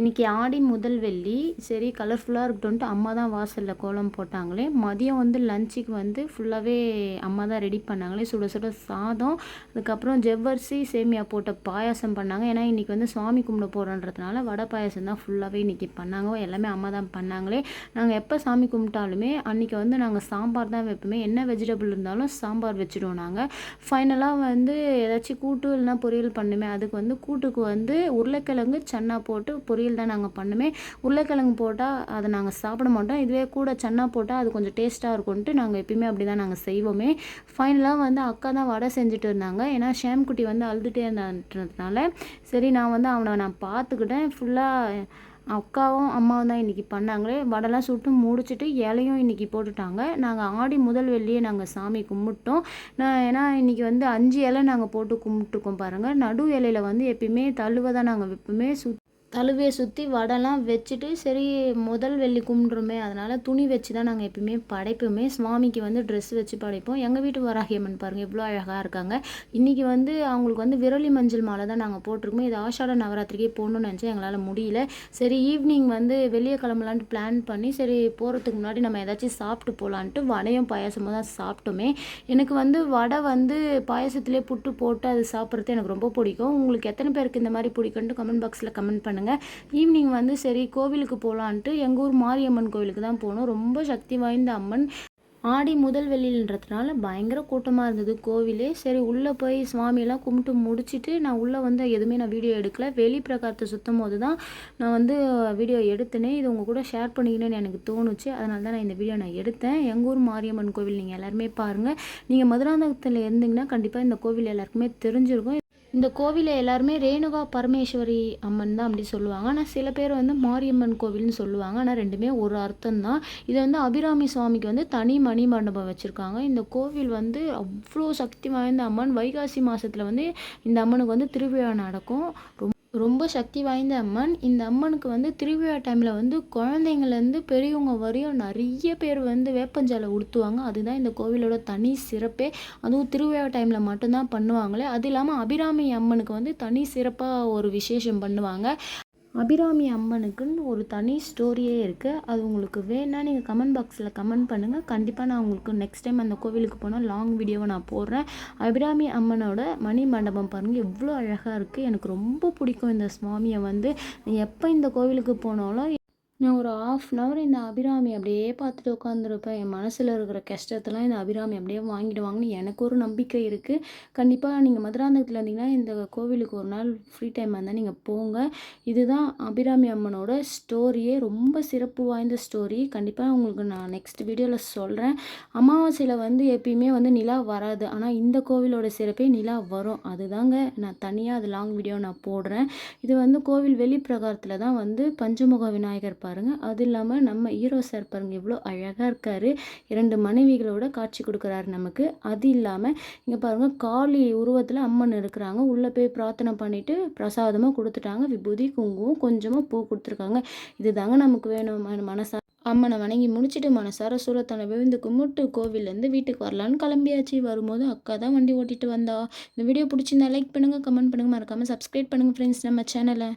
இன்றைக்கி ஆடி முதல் வெள்ளி சரி கலர்ஃபுல்லாக இருக்கட்டும்ன்ட்டு அம்மா தான் வாசலில் கோலம் போட்டாங்களே. மதியம் வந்து லஞ்சுக்கு வந்து ஃபுல்லாகவே அம்மா தான் ரெடி பண்ணாங்களே. சுட சுட சாதம் அதுக்கப்புறம் ஜவ்வரிசி சேமியா போட்ட பாயாசம் பண்ணாங்க. ஏன்னா இன்றைக்கி வந்து சாமி கும்பிட போகிறோன்றதுனால வடை பாயாசம் தான் ஃபுல்லாகவே இன்றைக்கி பண்ணாங்க. எல்லாமே அம்மா தான் பண்ணாங்களே. நாங்கள் எப்போ சாமி கும்பிட்டாலுமே அன்றைக்கி வந்து நாங்கள் சாம்பார் தான் வைப்போமே. என்ன வெஜிடபிள் இருந்தாலும் சாம்பார் வச்சுடுவோம் நாங்கள் ஃபைனலாக வந்து ஏதாச்சும் கூட்டு இல்லைனா பொரியல் பண்ணுமே. அதுக்கு வந்து கூட்டுக்கு வந்து உருளைக்கிழங்கு சன்னா போட்டு பொரியல் பொரியல் தான் நாங்கள் பண்ணுமே. உருளைக்கிழங்கு போட்டால் அதை நாங்கள் சாப்பிட மாட்டோம். இதுவே கூட சன்னா போட்டால் அது கொஞ்சம் டேஸ்ட்டாக இருக்கும்ன்ட்டு நாங்கள் எப்பயுமே அப்படி தான் நாங்கள் செய்வோமே ஃபைனலாக வந்து அக்கா தான் வடை செஞ்சுட்டு இருந்தாங்க. ஏன்னா ஷேம்குட்டி வந்து அழுதுகிட்டே இருந்ததுனால சரி நான் வந்து அவனை நான் பார்த்துக்கிட்டேன். ஃபுல்லாக அக்காவும் அம்மாவும் தான் இன்றைக்கி பண்ணாங்களே. வடைலாம் சுட்டு முடிச்சுட்டு இலையும் இன்றைக்கி போட்டுட்டாங்க. நாங்கள் ஆடி முதல் வெள்ளியே நாங்கள் சாமி கும்பிட்டோம். நான் ஏன்னா இன்றைக்கி வந்து அஞ்சு இலை நாங்கள் போட்டு கும்பிட்டுருக்கோம் பாருங்கள் நடு இலையில் வந்து எப்பயுமே தள்ளுவை தான் நாங்கள் வைப்போமே. சுத் தழுவையை சுற்றி வடைலாம் வச்சுட்டு சரி முதல் வெள்ளி கும்பிட்றோமே அதனால் துணி வச்சு தான் நாங்கள் எப்பயுமே படைப்போமே. சுவாமிக்கு வந்து ட்ரெஸ் வச்சு படைப்போம். எங்கள் வீட்டு வராகியம்மன் பாருங்கள் எவ்வளோ அழகாக இருக்காங்க. இன்றைக்கி வந்து அவங்களுக்கு வந்து விரலி மஞ்சள் மாலை தான் நாங்கள் போட்டிருக்கோம். இது ஆஷாட நவராத்திரிக்கே போகணும்னு நினச்சி எங்களால் முடியல. சரி ஈவினிங் வந்து வெளியே கிளம்பலான்ட்டு பிளான் பண்ணி சரி போகிறதுக்கு முன்னாடி நம்ம ஏதாச்சும் சாப்பிட்டு போகலான்ட்டு வடையும் பாயாசமும் தான் சாப்பிட்டோமே. எனக்கு வந்து வடை வந்து பாயாசத்துலேயே புட்டு போட்டு அது சாப்பிட்றது எனக்கு ரொம்ப பிடிக்கும். உங்களுக்கு எத்தனை பேருக்கு இந்த மாதிரி பிடிக்குன்ட்டு கமெண்ட் பாக்ஸில் கமெண்ட் பண்ணுங்கள் பண்ணுங்கள் ஈவினிங் வந்து சரி கோவிலுக்கு போகலான்ட்டு எங்கள் ஊர் மாரியம்மன் கோவிலுக்கு தான் போனோம். ரொம்ப சக்தி வாய்ந்த அம்மன். ஆடி முதல் வெள்ளின்றதுனால பயங்கர கூட்டமாக இருந்தது கோவிலே. சரி உள்ளே போய் சுவாமியெல்லாம் கும்பிட்டு முடிச்சுட்டு நான் உள்ளே வந்து எதுவுமே நான் வீடியோ எடுக்கல. வெளி பிரகாரத்தை சுற்றும் போது தான் நான் வந்து வீடியோ எடுத்தேனே. இது உங்கள் கூட ஷேர் பண்ணிக்கணும்னு எனக்கு தோணுச்சு. அதனால தான் நான் இந்த வீடியோ நான் எடுத்தேன். எங்கள் ஊர் மாரியம்மன் கோவில் நீங்கள் எல்லாருமே பாருங்கள் நீங்கள் மதுராந்தகத்தில் இருந்தீங்கன்னா கண்டிப்பாக இந்த கோவில் எல்லாருக்குமே தெரிஞ்சிருக்கும். இந்த கோவிலை எல்லாருமே ரேணுகா பரமேஸ்வரி அம்மன் தான் அப்படி சொல்லுவாங்க. ஆனால் சில பேர் வந்து மாரியம்மன் கோவில்னு சொல்லுவாங்க. ஆனால் ரெண்டுமே ஒரு அர்த்தம் தான். இது வந்து அபிராமி சுவாமிக்கு வந்து தனி மணி மண்டபம் வச்சுருக்காங்க. இந்த கோவில் வந்து அவ்வளோ சக்தி வாய்ந்த அம்மன். வைகாசி மாதத்தில் வந்து இந்த அம்மனுக்கு வந்து திருவிழா நடக்கும். ரொம்ப ரொம்ப சக்தி வாய்ந்த அம்மன். இந்த அம்மனுக்கு வந்து திருவிழா டைமில் வந்து குழந்தைங்கள்லேருந்து பெரியவங்க வரையும் நிறைய பேர் வந்து வேப்பஞ்சாலை உடுத்துவாங்க. அதுதான் இந்த கோவிலோட தனி சிறப்பே. அதுவும் திருவிழா டைமில் மட்டும்தான் பண்ணுவாங்களே. அது இல்லாமல் அபிராமி அம்மனுக்கு வந்து தனி சிறப்பாக ஒரு விசேஷம் பண்ணுவாங்க. அபிராமி அம்மனுக்குன்னு ஒரு தனி ஸ்டோரியே இருக்குது அது உங்களுக்கு வேணால் நீங்கள் கமெண்ட் பாக்ஸில் கமெண்ட் பண்ணுங்கள் கண்டிப்பாக நான் உங்களுக்கு நெக்ஸ்ட் டைம் அந்த கோவிலுக்கு போனால் லாங் வீடியோவை நான் போடுறேன். அபிராமி அம்மனோட மணி மண்டபம் பாருங்கள் எவ்வளோ அழகாக இருக்குது எனக்கு ரொம்ப பிடிக்கும் இந்த சுவாமியை வந்து. எப்போ இந்த கோவிலுக்கு போனாலும் நான் ஒரு ஆஃப் அன் ஹவர் இந்த அபிராமி அப்படியே பார்த்துட்டு உட்காந்துருப்பேன் என் மனசில் இருக்கிற கஷ்டத்தெல்லாம் இந்த அபிராமி அப்படியே வாங்கிடுவாங்கன்னு எனக்கு ஒரு நம்பிக்கை இருக்குது கண்டிப்பாக நீங்கள் மதுராந்தகத்தில் இருந்தீங்கன்னா இந்த கோவிலுக்கு ஒரு நாள் ஃப்ரீ டைம் வந்தால் நீங்கள் போங்க. இதுதான் அபிராமி அம்மனோட ஸ்டோரியே ரொம்ப சிறப்பு வாய்ந்த ஸ்டோரி கண்டிப்பாக உங்களுக்கு நான் நெக்ஸ்ட் வீடியோவில் சொல்கிறேன் அமாவாசையில் வந்து எப்பயுமே வந்து நிலா வராது. ஆனால் இந்த கோவிலோட சிறப்பே நிலா வரும். அதுதாங்க நான் தனியாக அது லாங் வீடியோ நான் போடுறேன். இது வந்து கோவில் வெளிப்பிரகாரத்தில் தான் வந்து பஞ்சமுக விநாயகர் பாருங்கள் அது இல்லாமல் நம்ம ஹீரோ சார் பாருங்கள் எவ்வளோ அழகாக இருக்கார். இரண்டு மனைவிகளோட காட்சி கொடுக்குறாரு நமக்கு. அது இல்லாமல் இங்கே பாருங்கள் காளி உருவத்தில் அம்மன் இருக்கிறாங்க. உள்ளே போய் பிரார்த்தனை பண்ணிவிட்டு பிரசாதமாக கொடுத்துட்டாங்க. விபூதி குங்குமம் கொஞ்சமாக பூ கொடுத்துருக்காங்க. இது தாங்க நமக்கு வேணும் மனசா அம்மனை வணங்கி முடிச்சுட்டு மனசார சூரத்தனை விழுந்து கும்பிட்டு கோவிலேருந்து வீட்டுக்கு வரலான்னு கிளம்பியாச்சு. வரும்போது அக்கா தான் வண்டி ஓட்டிட்டு வந்தா. இந்த வீடியோ பிடிச்சிருந்தா லைக் பண்ணுங்கள் கமெண்ட் பண்ணுங்கள் மறக்காமல் சப்ஸ்கிரைப் பண்ணுங்கள் ஃப்ரெண்ட்ஸ் நம்ம சேனலை